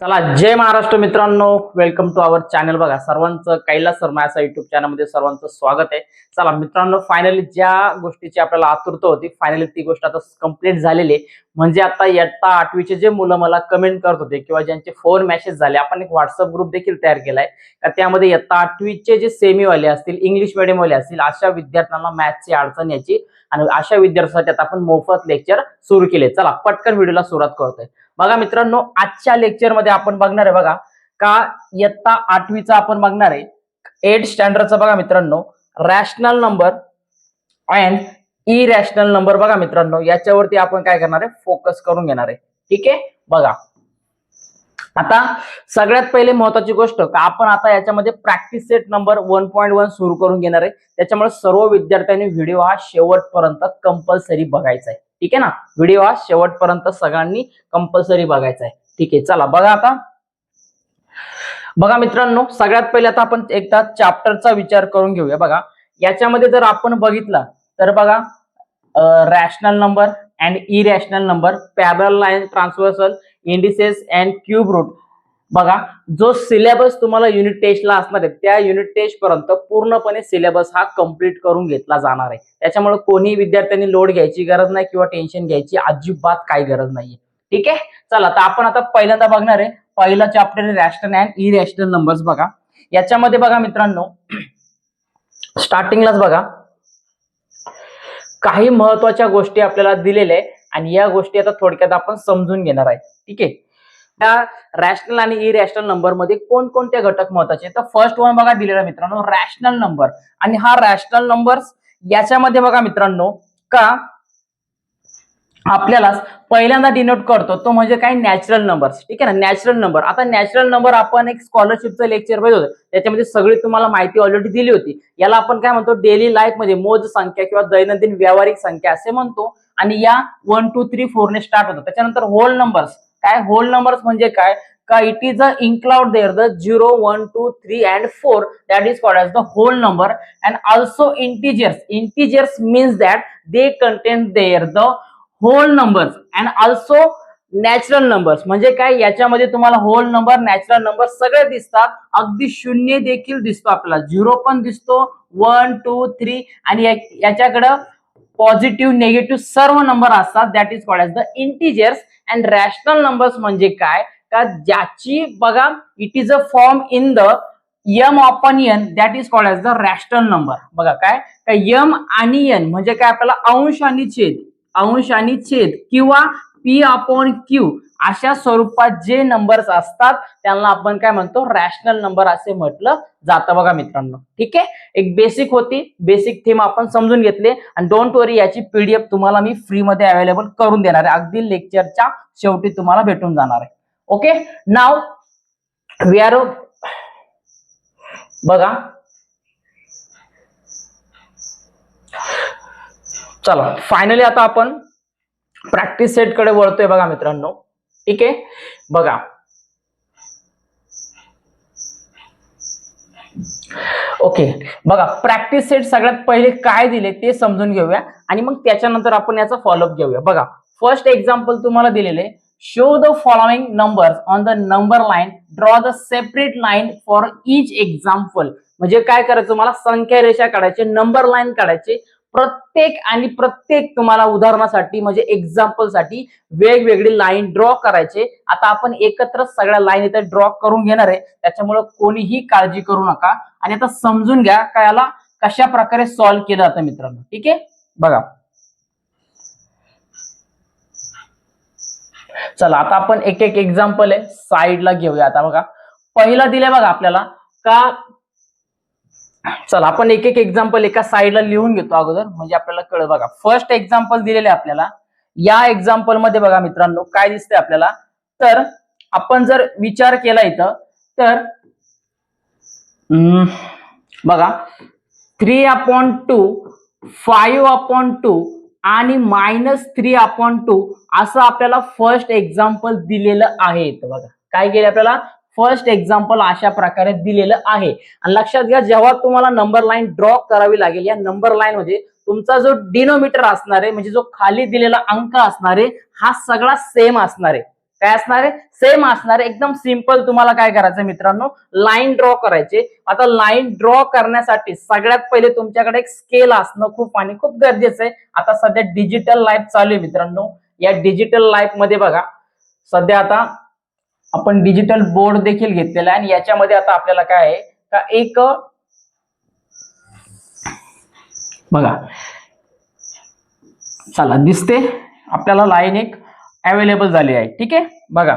चला जय महाराष्ट्र मित्रांनो. Welcome to our channel बघा सर्वांचं कैलास शर्मा असा युट्यूब चॅनलमध्ये सर्वांचं स्वागत आहे. चला मित्रांनो फायनली ज्या गोष्टीची आपल्याला आतुरता होती फायनली ती गोष्ट आता कंप्लीट झालेली आहे. म्हणजे आता इयत्ता आठवीचे जे मुलं मला कमेंट करत होते किंवा ज्यांचे फोन मेसेज झाले आपण एक व्हॉट्सअप ग्रुप देखील तयार केलाय. का त्यामध्ये इयत्ता आठवीचे जे सेमीवाले असतील इंग्लिश मिडियमवाले असतील अशा विद्यार्थ्यांना मॅथ्सची अडचण याची आणि अशा विद्यार्थ्यांसाठी आता आपण मोफत लेक्चर सुरू केले. चला पटकन व्हिडिओला सुरुवात करतोय. बघा मित्रांनो आजच्या लेक्चरमध्ये आपण बघणार आहे बघा का इयत्ता आठवीचा आपण बघणार आहे. एट स्टँडर्डचा बघा मित्रांनो rational number and irrational number बघा मित्रांनो याच्यावरती आपण काय करणार आहे? फोकस करून घेणार आहे. ठीक आहे? बघा. आता सगळ्यात पहिले महत्वाची गोष्ट का आपण आता याच्यामध्ये practice set number one point one सुरू करून घेणार आहे. त्याच्यामुळे सर्व विद्यार्थ्यांनी व्हिडिओ हा शेवटपर्यंत कंपल्सरी बघायचा आहे. ठीक आहे ना? व्हिडिओ हा शेवटपर्यंत सगळ्यांनी कंपल्सरी बघायचा आहे. ठीक आहे चला बघा आता. बघा मित्रांनो सगळ्यात पहिले आता आपण एकदा चॅप्टरचा विचार करून घेऊया बघा. याच्यामध्ये जर आपण बघितला तर बघा rational number and irrational number parallel line transversal indices and cube root बघा जो सिलेबस तुम्हाला युनिट टेस्टला असणार आहे त्या युनिट टेस्ट पर्यंत पूर्णपणे सिलेबस हा कंप्लीट करून घेतला जाणार आहे. त्याच्यामुळे कोणी विद्यार्थ्यांनी लोड घ्यायची गरज नाही किंवा टेन्शन घ्यायची अजिबात काही गरज नाहीये. ठीक आहे? चला तर आपण आता पहिल्यांदा बघणार आहे. पहिला chapter rational and irrational numbers बघा. याच्यामध्ये बघा मित्रांनो स्टार्टिंगलाच बघा. काही महत्त्वाच्या गोष्टी आपल्याला दिलेल्या आहे आणि या गोष्टी आता थोडक्यात आपण समजून घेणार आहे. ठीक आहे? त्या रॅशनल आणि इरॅशनल रॅशनल नंबरमध्ये कोणकोणते घटक महत्त्वाचे? तर फर्स्ट वन बघा दिलेला मित्रांनो रॅशनल नंबर आणि हा रॅशनल नंबर याच्यामध्ये बघा मित्रांनो का आपल्याला पहिल्यांदा डिनोट करतो तो म्हणजे काय? नॅचरल नंबर ठीक आहे ना? नॅचरल नंबर आता नॅचरल नंबर आपण एक स्कॉलरशिपचं लेक्चर पाहिजे होतं. त्याच्यामध्ये सगळी तुम्हाला माहिती ऑलरेडी दिली होती. याला आपण काय म्हणतो? डेली लाईफमध्ये मोज संख्या किंवा दैनंदिन व्यावहारिक संख्या असे म्हणतो. आणि या वन टू थ्री फोरने स्टार्ट होतो. त्याच्यानंतर होल नंबर्स काय? होल नंबर्स म्हणजे काय? का it is a include there the zero one two three and four that is called as the whole number and also integers integers means that they contain there the whole numbers and also natural numbers म्हणजे काय? याच्यामध्ये तुम्हाला hole number natural number सगळे दिसतात. अगदी शून्य देखील दिसतो आपल्याला. झिरो पण दिसतो. वन टू थ्री आणि याच्याकडं पॉझिटिव्ह निगेटिव्ह सर्व नंबर असतात. That is called as the integers and rational numbers म्हणजे काय? का ज्याची बघा it is a form in the m upon n that is called as the rational number बघा काय? का यम आणि यन म्हणजे काय आपल्याला अंश आणि छेद. अंश आणि छेद किंवा पी अपॉन क्यू अशा स्वरूपात जे नंबर्स असतात त्यांना आपण काय म्हणतो? रॅशनल नंबर असे म्हटलं जातं बघा मित्रांनो. ठीक आहे? एक बेसिक होती. बेसिक थीम आपण समजून घेतले. आणि डोंट वरी याची पीडीएफ तुम्हाला मी फ्री मध्ये अवेलेबल करून देणार आहे. अगदी लेक्चरच्या शेवटी तुम्हाला भेटून जाणार आहे. ओके नाव वी आर बघा. चला. फायनली आता आपण प्रॅक्टिस सेटकडे वळतोय बघा मित्रांनो. ठीक आहे? बघा. ओके. बघा प्रॅक्टिस सेट सगळ्यात पहिले काय दिले ते समजून घेऊया. आणि मग त्याच्यानंतर आपण याचा फॉलोअप घेऊया. बघा फर्स्ट एक्झाम्पल तुम्हाला दिलेले show the following numbers on the number line draw the separate line for each example म्हणजे काय करायचं? तुम्हाला संख्या रेषा काढायचे नंबर लाईन काढायचे प्रत्येक आणि प्रत्येक तुम्हाला उदाहरणासाठी म्हणजे एक्झाम्पलसाठी वेगवेगळी लाईन ड्रॉ करायचे. आता आपण एकत्र सगळ्या लाईन इथे ड्रॉ करून घेणार आहे. त्याच्यामुळे कोणीही काळजी करू नका. आणि आता समजून घ्या का याला कशा प्रकारे सॉल्व्ह केलं जातं मित्रांनो. ठीक आहे? बघा. चला आता आपण एक एक एक्झाम्पल आहे साईडला घेऊया. आता बघा. पहिला दिले बघा आपल्याला का चला आपण एक एक एक्झाम्पल एका साईडला लिहून घेतो अगोदर. म्हणजे आपल्याला कळ बघा. फर्स्ट एक्झाम्पल दिलेले आहे आपल्याला. या एक्झाम्पलमध्ये बघा मित्रांनो काय दिसतंय आपल्याला? तर आपण जर विचार केला इथं तर बघा. Three upon two five upon two आणि मायनस थ्री अपॉन टू असं आपल्याला फर्स्ट एक्झाम्पल दिलेलं आहे इथं बघा. काय केलं आपल्याला? फर्स्ट एक्झाम्पल अशा प्रकारे दिलेलं आहे. आणि लक्षात घ्या जेव्हा तुम्हाला नंबर लाईन ड्रॉ करावी लागेल या नंबर लाईन मध्ये तुमचा जो डिनोमीटर असणार आहे म्हणजे जो खाली दिलेला अंक असणार आहे हा सगळा सेम असणार आहे. काय असणार आहे? सेम असणार आहे. एकदम सिंपल तुम्हाला काय करायचं मित्रांनो? लाईन ड्रॉ करायचे. आता लाईन ड्रॉ करण्यासाठी सगळ्यात पहिले तुमच्याकडे एक स्केल असणं खूप आणि खूप गरजेचं आहे. आता सध्या डिजिटल लाईफ चालू आहे मित्रांनो. या डिजिटल लाईफमध्ये बघा. सध्या आता आपण डिजिटल बोर्ड देखील घेतलेला आहे. आणि याच्यामध्ये आता आपल्याला काय आहे? का एक बघा. चला दिसते. आपल्याला लाईन एक अवेलेबल झाली आहे. ठीक आहे? बघा.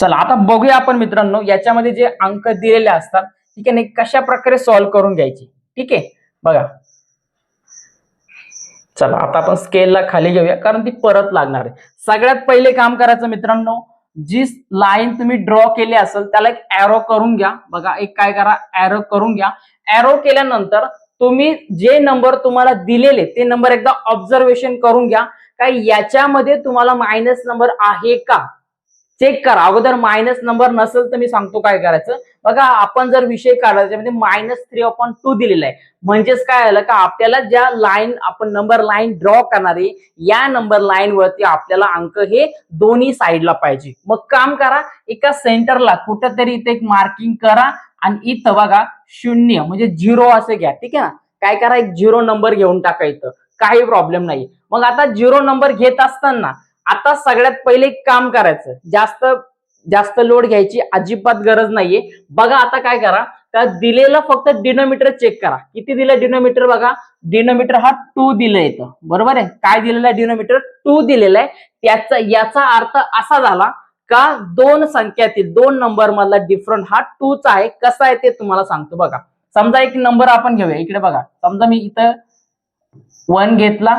चला आता बघूया आपण मित्रांनो याच्यामध्ये जे अंक दिलेले असतात ठीक आहे नाही कशा प्रकारे सॉल्व्ह करून घ्यायचे. ठीक आहे? बघा. चला आता आपण स्केलला खाली घेऊया कारण ती परत लागणार आहे. सगळ्यात पहिले काम करायचं मित्रांनो जी लाईन तुम्ही ड्रॉ केली असेल त्याला एक एरो करून घ्या. बघा एक काय करा एरो करून घ्या. एरो केल्यानंतर तुम्ही जे नंबर तुम्हाला दिलेले ते नंबर एकदा ऑब्झर्वेशन करून घ्या. काय याच्यामध्ये तुम्हाला मायनस नंबर आहे का? चेक करा. अगोदर मायनस नंबर नसेल तर मी सांगतो काय करायचं. बघा आपण जर विषय काढला त्याच्यामध्ये मायनस थ्री अपॉन टू दिलेला आहे. म्हणजेच काय आलं का आपल्याला ज्या लाईन आपण नंबर लाईन ड्रॉ करणार आहे या नंबर लाईन वरती आपल्याला अंक हे दोन्ही साईडला पाहिजे. मग काम करा एका सेंटरला कुठंतरी इथे एक मार्किंग करा आणि इथं बघा शून्य म्हणजे झिरो असे घ्या. ठीक आहे ना? काय करा एक झिरो नंबर घेऊन टाका इथं. काही प्रॉब्लेम नाही मग आता झिरो नंबर घेत असताना आता सगळ्यात पहिले एक काम करायचं. जास्त जास्त लोड घ्यायची अजिबात गरज नाहीये. बघा आता काय करा. का दिलेलं फक्त डिनोमीटर चेक करा. किती दिलं डिनोमीटर बघा? डिनोमीटर हा टू दिलं येतं बरोबर आहे? काय दिलेलं आहे डिनोमीटर टू दिलेला आहे. त्याचा याचा अर्थ असा झाला का दोन संख्यातील दोन नंबर मधला डिफरंट हा टूचा आहे. कसा आहे ते तुम्हाला सांगतो बघा. समजा एक नंबर आपण घेऊया. इकडे बघा. समजा मी इथं वन घेतला.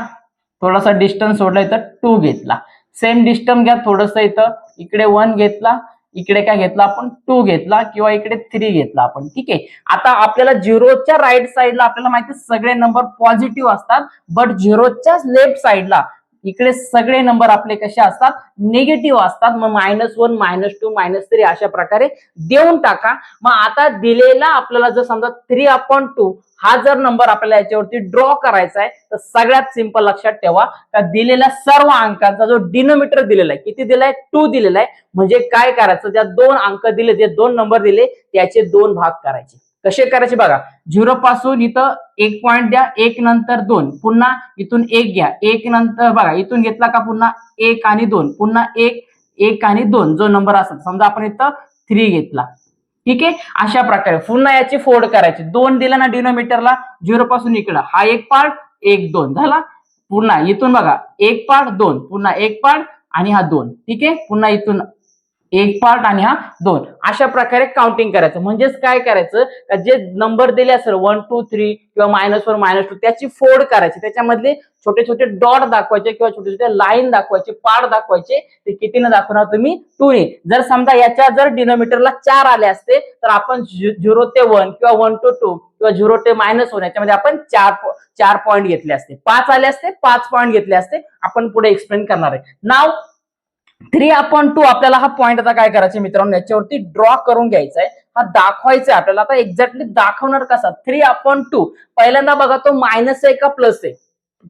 थोडासा डिस्टन्स सोडला इथं टू घेतला. सेम डिस्टम घ्या थोडस इथं. इकडे वन घेतला इकडे काय घेतला आपण? टू घेतला किंवा इकडे थ्री घेतला आपण. ठीक आहे? आता आपल्याला झिरोच्या राईट साईडला आपल्याला माहिती सगळे नंबर पॉझिटिव्ह असतात बट झिरोच्या लेफ्ट साईडला इकडे सगळे नंबर आपले कसे असतात? निगेटिव्ह असतात. मग minus one minus two minus three अशा प्रकारे देऊन टाका. मग आता दिलेला आपल्याला जर समजा थ्री अपॉन टू हा जर नंबर आपल्याला याच्यावरती ड्रॉ करायचा आहे तर सगळ्यात सिंपल लक्षात ठेवा. का दिलेल्या सर्व अंकांचा जो डिनोमीटर दिलेला आहे किती दिलाय? टू दिलेला आहे. म्हणजे काय करायचं? ज्या दोन अंक दिले जे दोन नंबर दिले त्याचे दोन भाग करायचे. कसे करायचे बघा. झिरो पासून इथं एक पॉईंट द्या एक नंतर दोन. पुन्हा इथून एक घ्या. एक नंतर बघा इथून घेतला का पुन्हा एक आणि दोन? पुन्हा एक एक आणि दोन. जो नंबर असतो समजा आपण इथं थ्री घेतला. ठीक आहे? अशा प्रकारे. पुन्हा याची फोड करायची. दोन दिला ना डिनोमीटरला झिरो पासून इकडं. हा एक पार्ट एक दोन. झाला? पुन्हा इथून बघा. एक पार्ट दोन. पुन्हा एक पार्ट आणि हा दोन. ठीक आहे? पुन्हा इथून एक पार्ट आणि हा दोन. अशा प्रकारे काउंटिंग करायचं. म्हणजेच काय करायचं? का जे नंबर दिले असेल वन टू थ्री किंवा मायनस वन मायनस टू त्याची फोड करायची. त्याच्यामधले छोटे छोटे डॉट दाखवायचे किंवा छोटे छोटे लाईन दाखवायचे पार्ट दाखवायचे ते कितीने दाखवणार तुम्ही? टू ने. जर समजा याच्या जर डिनोमीटरला चार आले असते तर आपण झिरो ते वन किंवा वन टू टू किंवा झिरो ते मायनस वन याच्यामध्ये आपण चार चार पॉईंट घेतले असते. पाच आले असते पाच पॉईंट घेतले असते. आपण पुढे एक्सप्लेन करणार आहे. नाव थ्री अपॉन टू आपल्याला हा पॉईंट आता काय करायचं मित्रांनो? याच्यावरती ड्रॉ करून घ्यायचा आहे. हा दाखवायचा आहे आपल्याला. आता एक्झॅक्टली दाखवणार कसा? थ्री अपॉन टू पहिल्यांदा बघा तो मायनस आहे का प्लस आहे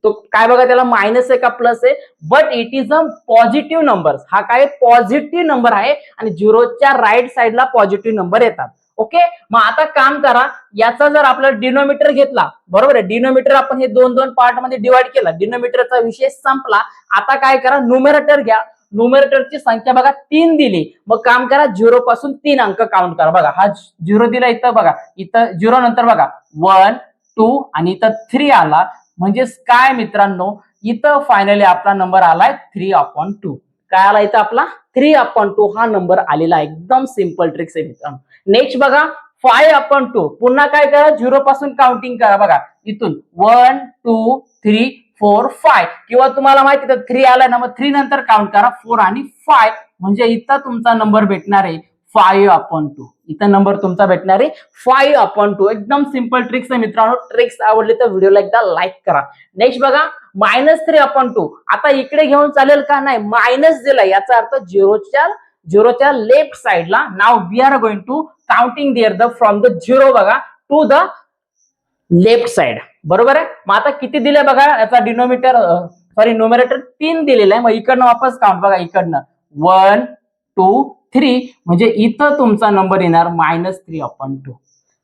तो काय बघा त्याला? मायनस आहे का प्लस आहे but it is a positive number हा काय? पॉझिटिव्ह नंबर आहे आणि झिरोच्या राईट साईडला पॉझिटिव्ह नंबर येतात. ओके मग आता काम करा. याचा जर आपला डिनोमीटर घेतला बरोबर आहे? डिनोमीटर आपण हे दोन दोन पार्टमध्ये डिवाइड केला. डिनोमीटरचा विषय संपला. आता काय करा? न्युमेरेटर घ्या. न्युमेरेटरची संख्या बघा तीन दिली. मग काम करा झिरो पासून तीन अंक काउंट करा. बघा हा झिरो दिला इथं बघा. इथं झिरो नंतर बघा. वन टू आणि इथं थ्री आला. म्हणजेच काय मित्रांनो? इथं फायनली आपला नंबर आलाय थ्री अपॉन टू काय आला इथं आपला? थ्री अपॉन टू हा नंबर आलेला एकदम सिंपल ट्रिक्स आहे मित्रांनो. नेक्स्ट बघा फाय अपॉन टू पुन्हा काय करा? झिरो पासून काउंटिंग करा बघा. इथून. One two three four five किंवा तुम्हाला माहिती तर थ्री आलाय. ना मग थ्री नंतर काउंट करा. फोर आणि फाय म्हणजे इथं तुमचा नंबर भेटणार आहे फाईव्ह अपॉन टू इथं नंबर तुमचा भेटणार आहे फाईव्ह अपॉन टू एकदम सिंपल ट्रिक्स आहे मित्रांनो. ट्रिक्स आवडले तर व्हिडिओला एकदा लाईक करा. नेक्स्ट बघा मायनस थ्री अपॉन टू आता इकडे घेऊन चालेल का? नाही मायनस दिला याचा अर्थ झिरोच्या झिरोच्या लेफ्ट साईडला now we are going to counting there the from the zero बघा टू द लेफ्ट साइड. बरोबर आहे? मग आता किती दिले बघा याचा डिनोमीटर सॉरी नोमिनेटर तीन दिलेलं आहे. मग इकडनं वापस काउंट बघा इकडनं. वन टू थ्री म्हणजे इथं तुमचा नंबर येणार मायनस थ्री अपॉन टू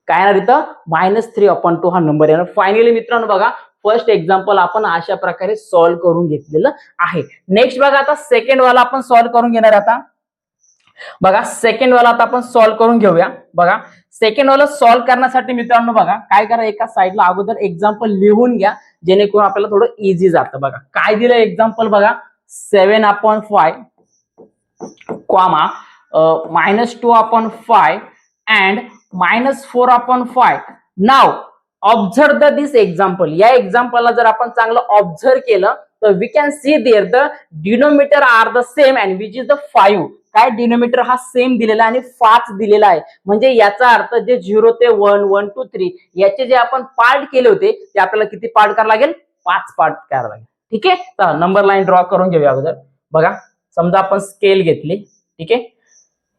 काय येणार इथं? मायनस थ्री अपॉन टू हा नंबर येणार. फायनली मित्रांनो बघा फर्स्ट एक्झाम्पल आपण अशा प्रकारे सॉल्व्ह करून घेतलेलं आहे. नेक्स्ट बघा आता सेकंड वाला आपण सॉल्व्ह करून घेणार आता. बघा सेकंड वाला आता आपण सॉल्व्ह करून घेऊया. बघा सेकंड वाला सॉल्व्ह करण्यासाठी मित्रांनो बघा काय करा एका साईडला अगोदर एक्झाम्पल लिहून घ्या जेणेकरून आपल्याला थोडं इझी जातं. बघा काय दिलं एक्झाम्पल बघा seven upon five comma minus two upon five and minus four upon five now observe the this example या एक्झाम्पलला जर आपण चांगलं ऑब्झर्व केलं तर we can see there the denominator are the same and which is the five काय denominator हा same दिलेला आहे आणि पाच दिलेला आहे? म्हणजे याचा अर्थ जे झिरो ते वन वन टू थ्री याचे जे आपण पार्ट केले होते ते आपल्याला किती पार्ट करावं लागेल? पाच पार्ट करावं लागेल. ठीक आहे? चला नंबर लाईन ड्रॉ करून घेऊया अगोदर. बघा समजा आपण स्केल घेतली ठीक आहे?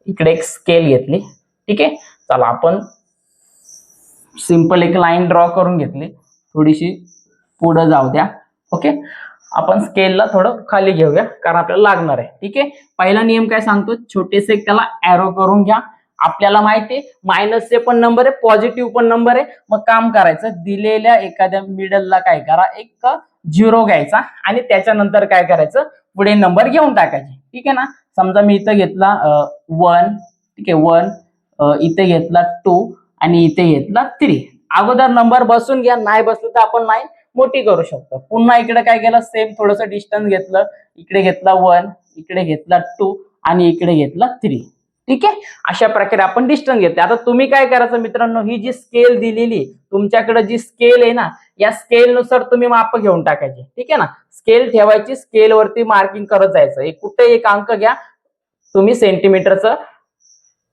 इकडे एक स्केल घेतली ठीक आहे? चला आपण सिंपल एक लाईन ड्रॉ करून घेतली. थोडीशी पुढं जाऊ द्या. ओके? आपण स्केलला थोडं खाली घेऊया कारण आपल्याला लागणार आहे. ठीक आहे? पहिला नियम काय सांगतो? छोटेसे त्याला ऍरो करून घ्या. आपल्याला माहिती मायनसचे पण नंबर आहे पॉझिटिव्ह पण नंबर आहे. मग काम करायचं दिलेल्या एखाद्या मिडलला काय करा एक झिरो घ्यायचा आणि त्याच्यानंतर काय करायचं? पुढे नंबर घेऊन टाकायचे. ठीक आहे ना? समजा मी इथं घेतला वन ठीक आहे वन इथे घेतला टू आणि इथे घेतला थ्री अगोदर नंबर बसून घ्या नाही बसलं तर आपण नाही मोठी करू शकतो. पुन्हा इकडे काय केलं? सेम थोडस डिस्टन्स घेतलं. इकडे घेतला वन इकडे घेतला टू आणि इकडे घेतला थ्री ठीक आहे? अशा प्रकारे आपण डिस्टन्स घेतले. आता तुम्ही काय करायचं मित्रांनो? ही जी स्केल दिलेली तुमच्याकडे जी स्केल आहे ना या स्केलनुसार तुम्ही माप घेऊन टाकायचे. ठीक आहे ना? स्केल ठेवायची स्केलवरती मार्किंग करत जायचं. एक कुठे एक अंक घ्या. तुम्ही सेंटीमीटरचं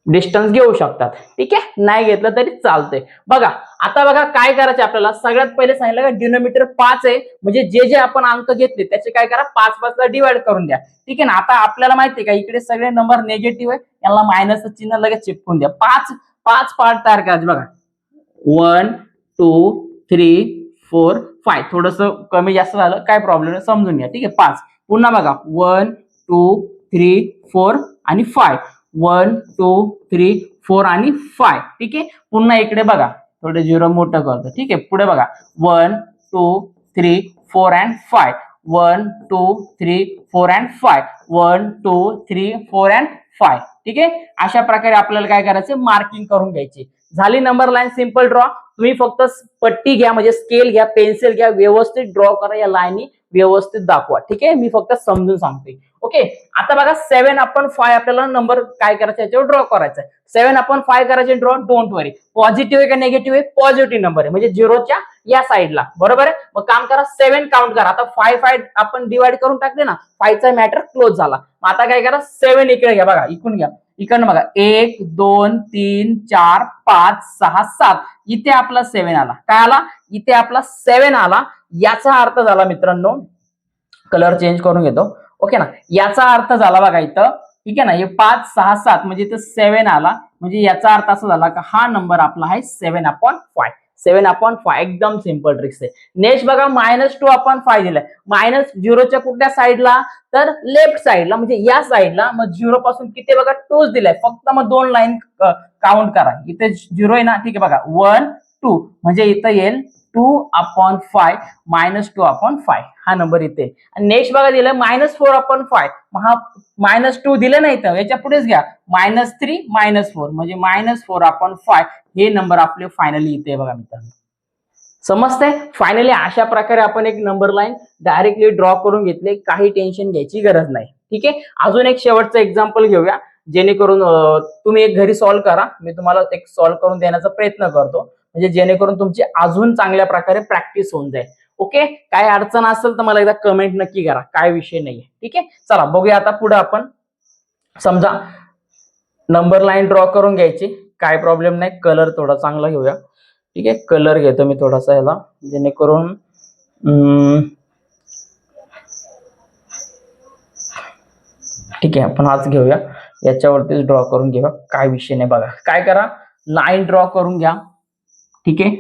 डिस्टन्स घेऊ शकतात. ठीक? आहे नाही घेतलं तरी चालतंय. बघा आता बघा काय करायचं आपल्याला? सगळ्यात पहिले सांगितलं का डिनोमीटर पाच आहे. म्हणजे जे जे आपण अंक घेतले त्याचे काय करा? पाच पाच डिवाइड करून द्या. ठीक आहे ना? आता आपल्याला माहिती आहे का इकडे सगळे नंबर निगेटिव्ह आहे. यांना मायनस चिन्ह लगेच चिपकून द्या. पाच पाच पार्ट तयार करायचे बघा. One two three four five थोडस कमी जास्त झालं काय प्रॉब्लेम आहे समजून घ्या. ठीक? आहे पाच. पुन्हा बघा. वन टू थ्री फोर आणि five one two three four आणि फाय. ठीक आहे? पुन्हा इकडे बघा. थोडे झिरो मोठं करतो. ठीक आहे? पुढे बघा. One two three four and five. One two three four and five. One two three four and five. ठीक आहे? अशा प्रकारे आपल्याला काय करायचं? मार्किंग करून घ्यायची. झाली नंबर लाईन? Simple draw. तुम्ही फक्त पट्टी घ्या म्हणजे स्केल घ्या पेन्सिल घ्या व्यवस्थित ड्रॉ करा या लाईनी व्यवस्थित दाखवा. ठीक आहे? मी फक्त समजून सांगते ओके? आता बघा सेव्हन आपण फाय आपल्याला नंबर काय करायचा याच्यावर ड्रॉ करायचा सेव्हन आपण फाय करायचे ड्रॉ डोंट वरी पॉझिटिव्ह आहे का निगेटिव्ह आहे? पॉझिटिव्ह नंबर आहे. म्हणजे झिरोच्या या साईडला बरोबर आहे? मग काम करा सेव्हन काउंट करा. आता फाय फाय आपण डिवाइड करून टाकले ना फायचा मॅटर क्लोज झाला. मग आता काय करा सेव्हन इकडे घ्या. बघा इकडून घ्या. इकडनं बघा. एक दोन तीन चार पाच सहा सात. इथे आपला सेव्हन आला. काय आला? इथे आपला सेव्हन आला. याचा अर्थ झाला मित्रांनो कलर चेंज करून घेतो. ओके ना? याचा अर्थ झाला बघा इथं ठीक आहे ना? हे पाच सहा सात म्हणजे इथं सेव्हन आला. म्हणजे याचा अर्थ असा झाला का हा नंबर आपला आहे seven upon five seven upon five एकदम सिंपल ट्रिक्स आहे. नेक्स्ट बघा मायनस टू अपॉन फाय दिलाय. मायनस झिरोच्या कुठल्या साईडला तर लेफ्ट साईडला म्हणजे या साईडला मग झिरो पासून किती बघा? टूच दिलाय. फक्त मग दोन लाईन काउंट करा. इथे झिरो आहे ना? ठीक आहे बघा. वन टू म्हणजे इथं येईल two upon five minus two upon five. हा नंबर इथे. आणि नेक्स्ट बघा दिलं मायनस फोर अपॉन फाय हा मायनस टू दिलं नाही तर याच्या पुढेच घ्या. मायनस थ्री मायनस फोर म्हणजे मायनस फोर अपॉन फाय हे नंबर आपले फायनली इथे बघा मित्रांनो. समजतंय? फायनली अशा प्रकारे आपण एक नंबर लाईन डायरेक्टली ड्रॉ करून घेतले. काही टेन्शन घ्यायची गरज नाही. ठीक आहे? अजून एक शेवटचं एक्झाम्पल घेऊया. जेणेकरून तुम्ही एक घरी सॉल्व्ह करा. मी तुम्हाला एक सॉल्व्ह करून देण्याचा प्रयत्न करतो. म्हणजे जेणेकरून तुमची अजून चांगल्या प्रकारे प्रॅक्टिस होऊन जाईल. ओके काय अडचण असेल तर मला एकदा कमेंट नक्की करा. काय विषय नाहीये. ठीक आहे? चला बघूया आता पुढे आपण. समजा नंबर लाईन ड्रॉ करून घ्यायची. काय प्रॉब्लेम नाही. कलर थोडा चांगला घेऊया. ठीक आहे? कलर घेतो मी थोडासा याला. जेणेकरून ठीक आहे. आपण आज घेऊया. याच्यावरतीच ड्रॉ करून घेऊया. काय विषय नाही बघा. काय करा? लाईन ड्रॉ करून घ्या. ठीक आहे?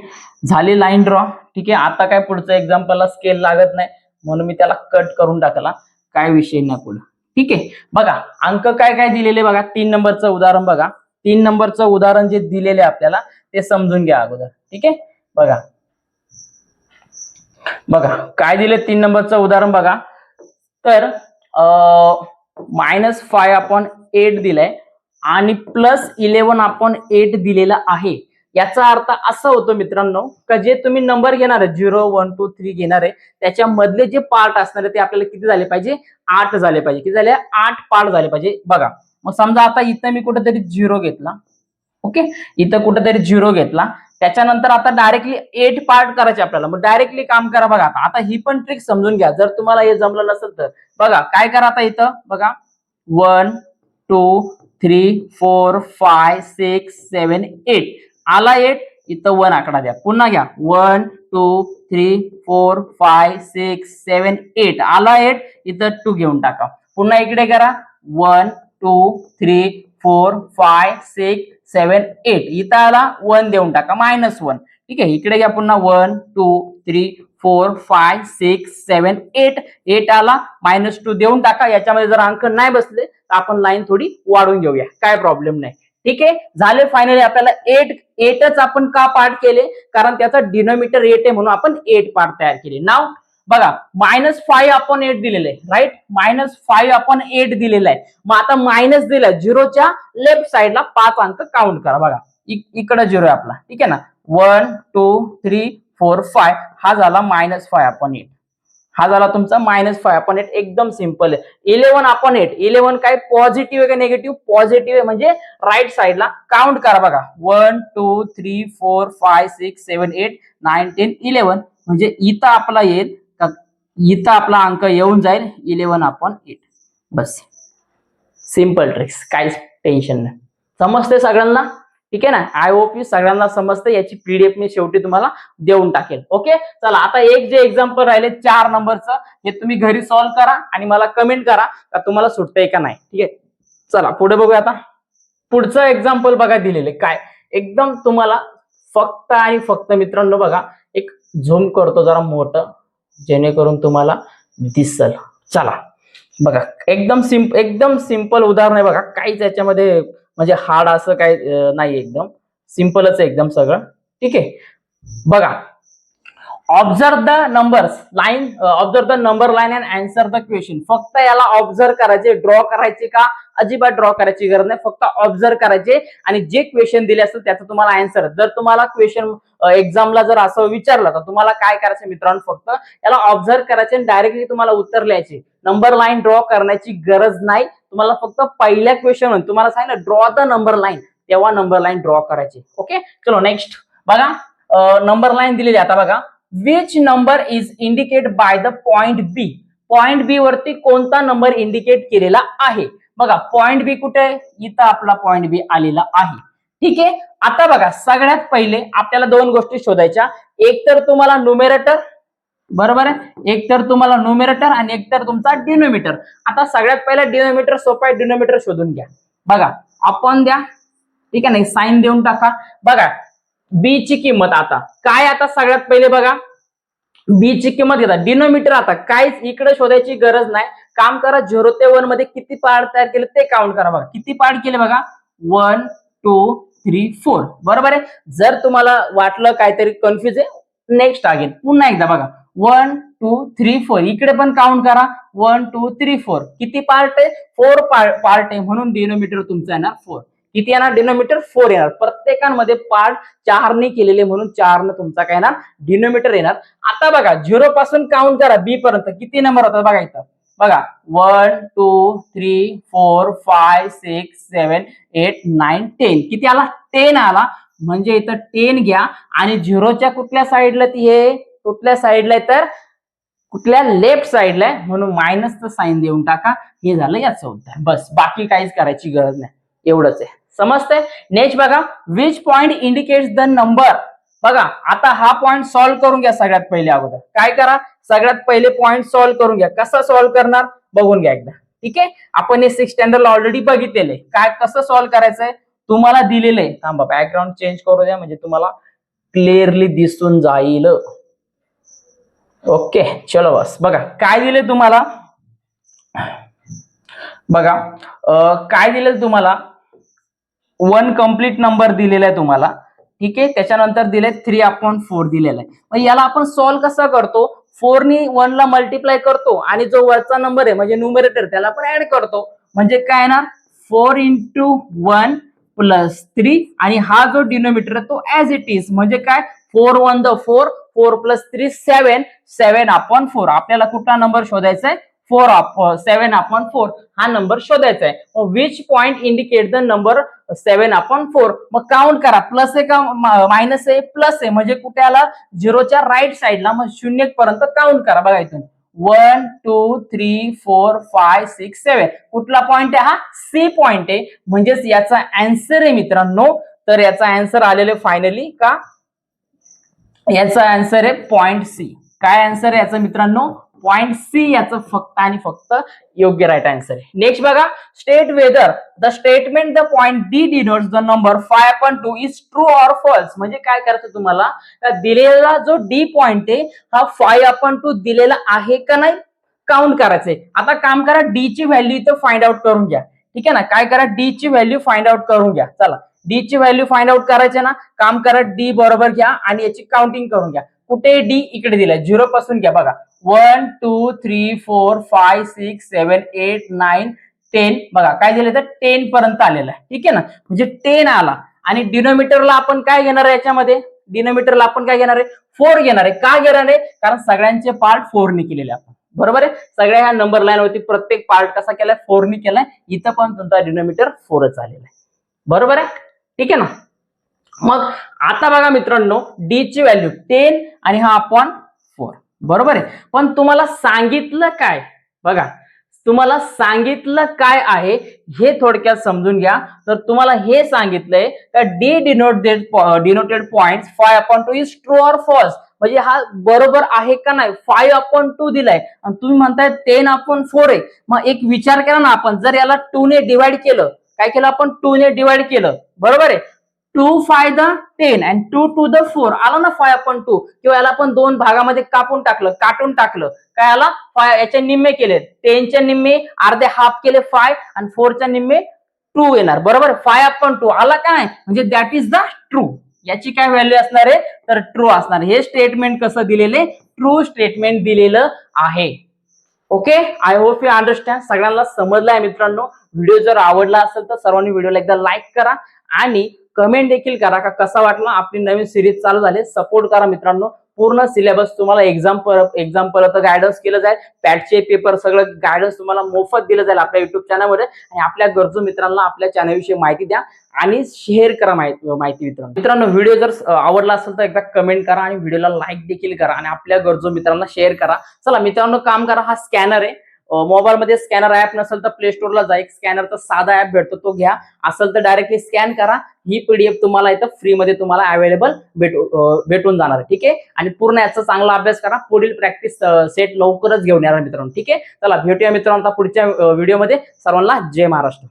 झाली लाईन ड्रॉ ठीक आहे? आता काय पुढचं एक्झाम्पलला स्केल लागत नाही. म्हणून मी त्याला कट करून टाकला. काय विषय नाही पुढे. ठीक आहे? बघा अंक काय काय दिलेले बघा? तीन नंबरचं उदाहरण बघा. तीन नंबरचं उदाहरण जे दिलेले आपल्याला ते समजून घ्या अगोदर. ठीक आहे? बघा. बघा काय दिले तीन नंबरचं उदाहरण बघा? तर मायनस फाय आपण एट दिलंय. आणि प्लस इलेव्हन आपण एट दिलेला आहे. याचा अर्थ असा होतो मित्रांनो का जे तुम्ही नंबर घेणार आहे झिरो वन टू थ्री घेणार आहे त्याच्यामधले जे पार्ट असणार आहे ते आपल्याला किती झाले पाहिजे? आठ झाले पाहिजे. किती झाले? आठ पार्ट झाले पाहिजे. बघा मग समजा आता इथं मी कुठेतरी झिरो घेतला. ओके इथं कुठेतरी झिरो घेतला. त्याच्यानंतर आता डायरेक्टली एट पार्ट करायचे आपल्याला. मग डायरेक्टली काम करा बघा आता. आता ही पण ट्रिक समजून घ्या. जर तुम्हाला हे जमलं नसेल तर. बघा काय करा आता इथं? बघा. One two three four five six seven eight आला एट इथं वन आकडा द्या. पुन्हा घ्या. One two three four five six seven eight आला एट इथं टू घेऊन टाका. पुन्हा इकडे करा. One two three four five six seven eight इथं आला वन देऊन टाका. Minus one. ठीक आहे इकडे घ्या पुन्हा. One two three four five six seven eight eight आला मायनस टू देऊन टाका. याच्यामध्ये जर अंक नाही बसले तर आपण लाईन थोडी वाढून घेऊया. काय प्रॉब्लेम नाही. ठीक आहे? झाले फायनली आपल्याला एट एटच आपण का पार्ट केले? कारण त्याचा डिनोमीटर एट आहे म्हणून आपण एट पार्ट तयार केले. नाव बघा मायनस फाईव्ह आपण एट दिलेलं आहे राईट मायनस फाईव्ह आपण एट दिलेलं आहे. मग आता मायनस दिलाय झिरोच्या लेफ्ट साईडला पाच अंक काउंट करा. बघा इक- इकडं झिरो आहे आपला. ठीक आहे ना? One two three four five हा झाला मायनस फाय आपण एट हा झाला तुमचा मायनस फाय अपॉन एट एकदम सिंपल आहे. इलेव्हन आपण एट इलेव्हन काय पॉझिटिव्ह आहे का निगेटिव्ह पॉझिटिव्ह आहे. म्हणजे राईट साईडला काउंट करा बघा. One two three four five six seven eight nine ten eleven म्हणजे इथं आपला येईल. इथं आपला अंक येऊन जाईल. इलेव्हन आपण एट बस. सिंपल ट्रिक्स काहीच टेन्शन नाही. समजते सगळ्यांना? ठीक आहे ना? आय होप यू सगळ्यांना समजते. याची पीडीएफ मी शेवटी तुम्हाला देऊन टाकेल. ओके चला आता एक जे एक्झाम्पल राहिले चार नंबरचं हे तुम्ही घरी सॉल्व्ह करा आणि मला कमेंट करा का तुम्हाला सुटतंय का नाही. ठीक आहे? चला पुढे बघूया आता. पुढचं एक्झाम्पल बघा दिलेले. काय? एकदम तुम्हाला फक्त आणि फक्त मित्रांनो बघा एक झूम करतो जरा मोठं जेणेकरून तुम्हाला दिसल. चला बघा. एकदम सिम्प एकदम सिंपल उदाहरण आहे बघा. काहीच याच्यामध्ये म्हणजे हार्ड असं काही नाही एकदम. सिम्पलच आहे एकदम सगळं. ठीक आहे? बघा. Observe the numbers line observe the number line and answer the question फक्त याला ऑब्झर्व करायचे ड्रॉ करायचे का? अजिबात ड्रॉ करायची गरज नाही. फक्त ऑब्झर्व करायचे आणि जे क्वेश्चन दिले असतात त्याचं तुम्हाला अँसर जर तुम्हाला क्वेश्चन एक्झामला uh, जर असं विचारलं तर तुम्हाला काय करायचं मित्रांनो फक्त? याला ऑब्झर्व करायचे आणि डायरेक्टली तुम्हाला उत्तर लिहायचे. नंबर लाईन ड्रॉ करण्याची गरज नाही. तुम्हाला फक्त पहिल्या क्वेश्चन तुम्हाला सांगितलं ड्रॉ द नंबर लाईन तेव्हा नंबर लाईन ड्रॉ करायची. ओके चलो नेक्स्ट बघा uh, नंबर लाईन दिलेली आता बघा. Which number is indicate by the point B point B वरती कोणता नंबर इंडिकेट केलेला आहे? बघा पॉइंट बी कुठे? आहे इथं आपला पॉइंट बी आलेला आहे. ठीक आहे? आता बघा सगळ्यात पहिले आपल्याला दोन गोष्टी शोधायच्या. एक तर तुम्हाला न्युमेरेटर बरोबर आहे? एक तर तुम्हाला न्युमेरेटर आणि एक तर तुमचा डिनोमीटर आता सगळ्यात पहिला डिनोमीटर सोपा आहे डिनोमीटर शोधून घ्या. बघा आपण द्या. ठीक आहे नाही साईन देऊन टाका. बघा बी ची किंमत आता. काय आता सगळ्यात पहिले बघा. बी ची किंमत घेता. डिनोमीटर आता. काहीच इकडे शोधायची गरज नाही. काम करा. झिरो ते वनमध्ये किती पार्ट तयार केले ते काउंट करा बघा. किती पार्ट केले बघा? वन टू थ्री फोर बरोबर आहे? जर तुम्हाला वाटलं काहीतरी कन्फ्युज आहे नेक्स्ट आगे पुन्हा एकदा बघा. वन टू थ्री फोर इकडे पण काउंट करा. वन टू थ्री फोर किती पार्ट आहे? फोर पार्ट आहे म्हणून डिनोमीटर तुमचा येणार फोर किती येणार? डिनोमीटर फोर येणार. प्रत्येकांमध्ये पार्ट चारने केलेले म्हणून चारनं तुमचा काय येणार? डिनोमीटर येणार. आता बघा झिरो पासून काउंट करा. बी पर्यंत. किती नंबर होतात बघा इथं? बघा. One two three four five six seven eight nine ten किती आला? टेन आला. म्हणजे इथं टेन घ्या. आणि झिरोच्या कुठल्या साईडला ती हे? कुठल्या साईडला आहे तर? कुठल्या लेफ्ट साईडला आहे? म्हणून मायनसचं साईन देऊन टाका. हे झालं याचं उत्तर. बस. बाकी काहीच करायची गरज नाही. एवढंच आहे. समजतंय? नेक्स्ट बघा which point indicates the number बघा आता हा पॉइंट सॉल्व्ह करून घ्या सगळ्यात पहिले अगोदर. काय करा? सगळ्यात पहिले पॉइंट सॉल्व्ह करून घ्या. कसा सॉल्व्ह करणार? बघून घ्या एकदा. ठीक आहे? आपण हे सिक्स स्टँडर्ड ऑलरेडी बघितलेले. काय कसं सॉल्व्ह करायचंय? तुम्हाला दिलेलं. आहे थांबा बॅकग्राऊंड चेंज करू द्या म्हणजे तुम्हाला क्लिअरली दिसून जाईल. ओके चलो बस. बघा काय दिले तुम्हाला? बघा काय दिले तुम्हाला? वन कंप्लीट नंबर दिलेला आहे तुम्हाला. ठीक आहे? त्याच्यानंतर दिले थ्री अपॉन फोर दिलेला आहे. मग याला आपण सॉल्व्ह कसा करतो? फोरनी वनला मल्टिप्लाय करतो आणि जो वरचा नंबर आहे म्हणजे न्युमरेटर त्याला पण ऍड करतो. म्हणजे काय ना four into one plus three आणि हा जो डिनोमीटर आहे तो ऍज इट इज म्हणजे काय? Four one the four four plus three seven seven upon four आपल्याला कुठला नंबर शोधायचा आहे? फोर सेवन अपॉन फोर हा नंबर शोधायचा आहे. Which point indicate the number seven upon four मग काउंट करा. प्लस आहे का मायनस आहे प्लस आहे म्हणजे कुठे आला? झिरोच्या राईट साईडला मग शून्य पर्यंत काउंट करा. बघा इथून. One two three four five six seven कुठला पॉइंट आहे हा? सी पॉइंट आहे. म्हणजेच याचा अँसर आहे मित्रांनो. तर याचा अँसर आलेले फायनली का? याचा आन्सर आहे पॉइंट सी काय आन्सर आहे याचा मित्रांनो? पॉइंट सी याचं फक्त आणि फक्त योग्य राईट आन्सर आहे. नेक्स्ट बघा state whether the statement the point D denotes the number five point two is true or false म्हणजे काय करायचं तुम्हाला? दिलेला जो डी पॉइंट आहे हा फाय अपॉन टू दिलेला आहे का नाही? काउंट करायचंय. आता काम करा डी ची व्हॅल्यू इथं फाइंड आउट करून घ्या. ठीक आहे ना? काय करा? डी ची व्हॅल्यू फाइंड आउट करून घ्या. चला. डी ची व्हॅल्यू फाइंड आउट करायचे ना? काम करा डी बरोबर घ्या आणि याची काउंटिंग करून घ्या. कुठे डी इकडे दिलाय. झिरो पासून घ्या. बघा. One two three four five six seven eight nine ten. बघा काय दिलं तर टेन पर्यंत आलेलं आहे. ठीक आहे ना? म्हणजे टेन आला. आणि डिनोमीटरला आपण काय घेणार आहे याच्यामध्ये? डिनोमीटरला आपण काय घेणार आहे? फोर घेणार आहे. का घेणार आहे? कारण सगळ्यांचे पार्ट फोरनी केलेले आपण. बरोबर आहे? सगळ्या ह्या नंबर लाईन वरती प्रत्येक पार्ट कसा केलाय? फोरनी केलाय. इथं पण तुमचा डिनोमीटर फोरच आलेला आहे. बरोबर आहे? ठीक आहे ना? मग आता बघा मित्रांनो डी ची व्हॅल्यू टेन आणि हा अपॉन बरोबर आहे. पण तुम्हाला सांगितलं काय? बघा तुम्हाला सांगितलं काय आहे हे थोडक्यात समजून घ्या. तर तुम्हाला हे सांगितलंय का D denoted denoted point five upon two is true or false म्हणजे हा बरोबर आहे का नाही? फाय अपॉन टू दिलाय. आणि तुम्ही म्हणताय टेन अपॉन फोर आहे. मग एक विचार केला ना आपण. जर याला टू ने डिवाइड केलं काय केलं आपण? टू ने डिवाइड केलं. बरोबर आहे? Two five the ten and two two the four. आला ना फाय अपॉन टू? किंवा याला आपण दोन भागामध्ये कापून टाकलं काटून टाकलं. काय आला? फाय याचे निम्मे केले. टेनच्या निम्मे अर्धे हाफ केले फाय आणि फोरच्या निम्मे टू येणार. बरोबर? Five upon two. आला काय म्हणजे दॅट इज द ट्रू याची काय व्हॅल्यू असणार आहे? तर ट्रू असणार. हे स्टेटमेंट कसं दिलेले? ट्रू स्टेटमेंट दिलेलं आहे. Okay I hope you understand सगळ्यांना समजलं आहे मित्रांनो. व्हिडिओ जर आवडला असेल तर सर्वांनी व्हिडिओला एकदा लाईक करा आणि कमेंट देखील करा का कसा वाटला? आपली नवीन सिरीज चालू झाली. सपोर्ट करा मित्रांनो. पूर्ण सिलेबस तुम्हाला एक्झाम एक्झाम पर्यंत गायडन्स केलं जाईल. पॅटचे पेपर सगळं गायडन्स तुम्हाला मोफत दिलं जाईल आपल्या युट्यूब चॅनलमध्ये आणि आपल्या गरजू मित्रांना आपल्या चॅनलविषयी माहिती द्या आणि शेअर करा माहिती माहिती मित्रांनो. मित्रांनो व्हिडिओ जर आवडला असेल तर एकदा कमेंट करा आणि व्हिडिओला लाईक देखील करा आणि आपल्या गरजू मित्रांना शेअर करा. चला मित्रांनो काम करा. हा स्कॅनर आहे. मोबाईल मध्ये स्कॅनर ऍप नसेल तर प्ले स्टोरला जा. एक स्कॅनरचा साधा ऍप भेटतो तो घ्या. असेल तर डायरेक्टली स्कॅन करा. ही पीडीएफ तुम्हाला इथं फ्रीमध्ये तुम्हाला अवेलेबल भेटू भेटून जाणार आहे ठीक आहे? आणि पूर्ण याचा चांगला अभ्यास करा. पुढील प्रॅक्टिस सेट लवकरच घेऊन येणार मित्रांनो ठीक आहे? चला भेटूया मित्रांनो पुढच्या व्हिडिओमध्ये सर्वांना जय महाराष्ट्र.